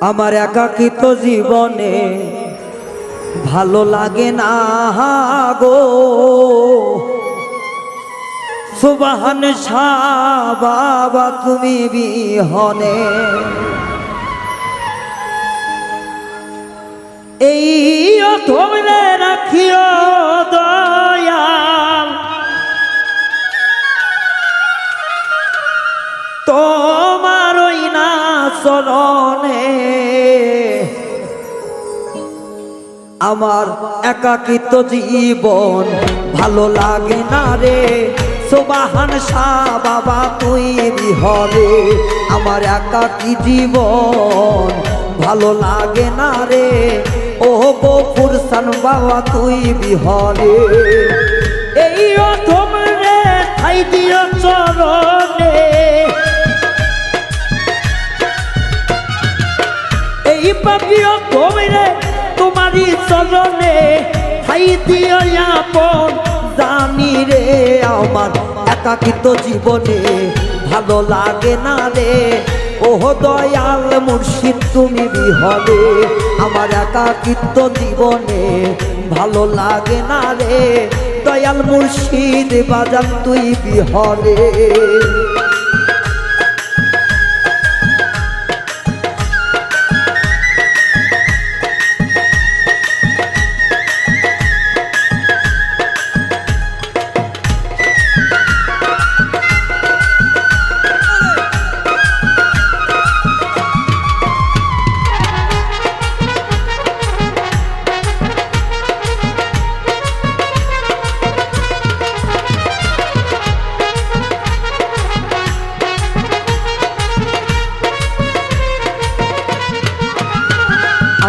আমার একাকিত জীবনে ভালো লাগে না গো। সুবাহান বাবা তুমি বিহনে। এই ধরে রাখিও আমার একাকিত জীবন ভালো লাগে না রে। সোবাহান শাহ বাবা, তুই বিহরে। আমার একাকি জীবন ভালো লাগে না রে। ও গফুর সান বাবা, তুই বিহরে। এই অথম রে, ঠাই দিও চরণে। এই পাপিও তোমারই চরণে ঠাই দিও জানি রে আমার একাকিত জীবনে ভালো লাগে না রে। ওহ দয়াল মুর্শিদ, তুমি বিহলে আমার একাকিত্ব জীবনে ভালো লাগে না রে। দয়াল মুর্শিদ, বাজান তুই বিহলে।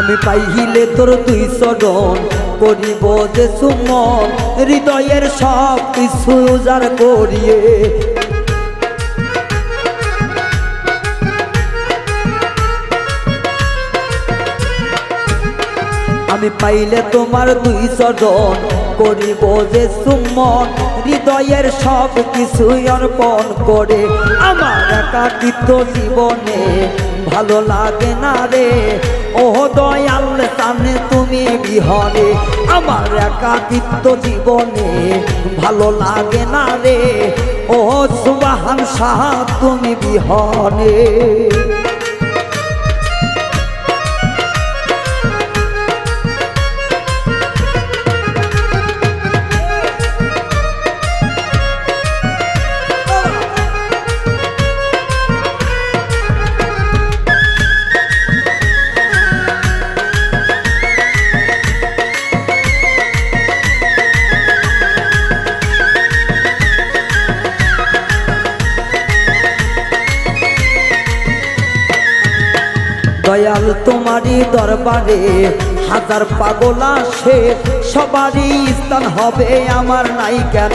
আমি পাইহিলে তোর দুই চরণ করিব যে সুমন। হৃদয়ের সব কিছু উজাড় করিয়ে। আমি পাইলে তোমার দুই চরণ করিব যে সুমন। হৃদয়ের সব কিছু অর্পণ করে আমার একাকিত্ব জীবনে। ভালো লাগে না রে ও দয়াল সামনে তুমি বিহরে আমার একাকিত্ব জীবনে ভালো লাগে না রে। ও সুবাহান সাহা তুমি বিহরে দয়াল তোমারই দরবারে হাজার পাগল আসে সবারই স্থান হবে আমার নাই কেন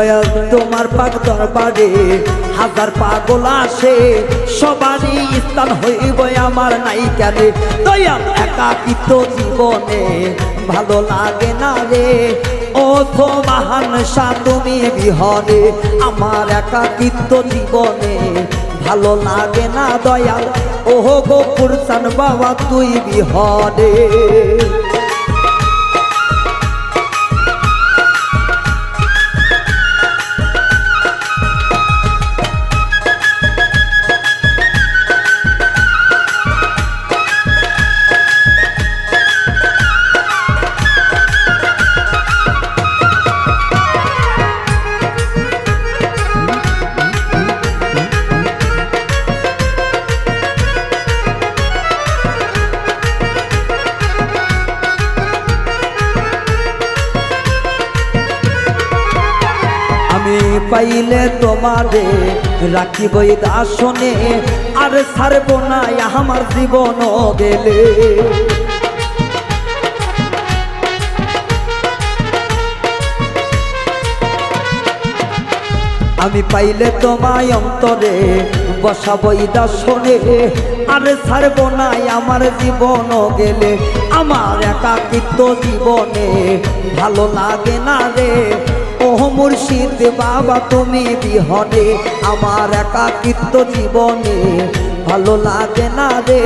দয়াল তোমার পাক দরবারে হাজার পাগল আসে, সবারই স্থান হইব আমার নাই কেন দয়াল একাকিত জীবনে ভালো লাগে না রে। তো মহান সা, তুমি বিহরে। আমার একাকিত্ব জীবনে ভালো লাগে না দয়াল। ওহ গোপুর সান বাবা, তুই বিহরে। পাইলে তোমারে রাখিব দাসনে, আর ছাড়ব না আমার জীবন গেলে। আমি পাইলে তোমায় অন্তরে বসাবই দর্শনে আরে ছাড়ব নাই আমার জীবন গেলে। আমার একাকিত্ব জীবনে ভালো লাগে না রে মুর্শিদ বাবা, তুমি বিহনে আমার একাকিত্ব জীবনে। ভালো লাগে না রে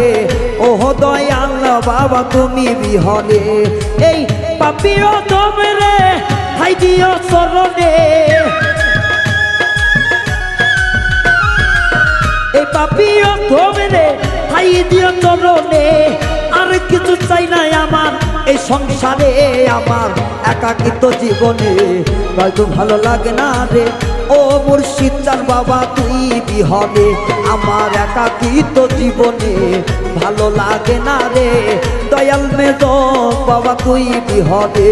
ও দয়াল বাবা, তুমি বিহনে। এই পাপিও তোমরে হাই দিও চরণে। এই পাপিও তোমরে হাই দিও চরণে। আর কিছু চাই এই সংসারে আমার একাকিত জীবনে। হয়তো ভালো লাগে না রে, ও মুর্শিদ চান বাবা, তুই বিহনে আমার একাকিত জীবনে ভালো লাগে না রে। দয়াল মেজ বাবা, তুই বিহনে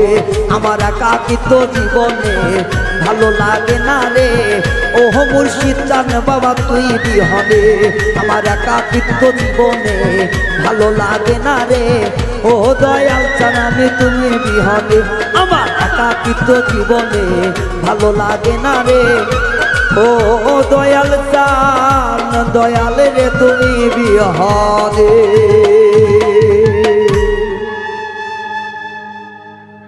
আমার একাকিত জীবনে ভালো লাগে না রে। ও মুর্শিদ চান বাবা, তুই বিহনে আমার একাকিত্ব জীবনে ভালো লাগে না রে। ও দয়াল চান আমি তুমি বিহনে। আমার একাকিত্ব জীবনে ভালো লাগে না রে। ও দয়াল চান দয়াল রে তুমি বিহনে।